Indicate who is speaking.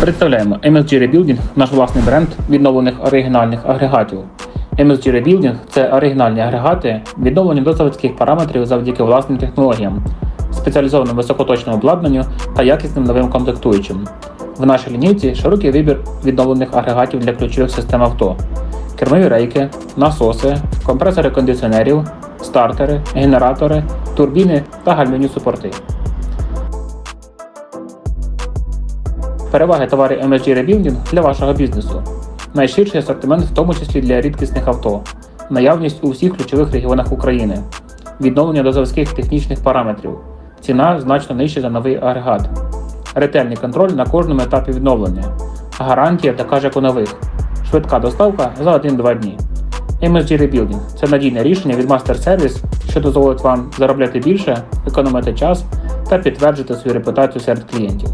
Speaker 1: Представляємо MSG Rebuilding – наш власний бренд відновлених оригінальних агрегатів. MSG Rebuilding – це оригінальні агрегати, відновлені до заводських параметрів завдяки власним технологіям, спеціалізованому високоточному обладнанню та якісним новим комплектуючим. В нашій лінійці широкий вибір відновлених агрегатів для ключових систем авто, кермові рейки, насоси, компресори кондиціонерів, стартери, генератори, турбіни та гальмівні супорти. Переваги товарів MSG Rebuilding для вашого бізнесу. Найширший асортимент, в тому числі для рідкісних авто, наявність у всіх ключових регіонах України, відновлення до заводських технічних параметрів, ціна значно нижча за новий агрегат, ретельний контроль на кожному етапі відновлення, гарантія така ж як у нових, швидка доставка за 1-2 дні. MSG Rebuilding – це надійне рішення від Master Service, що дозволить вам заробляти більше, економити час та підтверджувати свою репутацію серед клієнтів.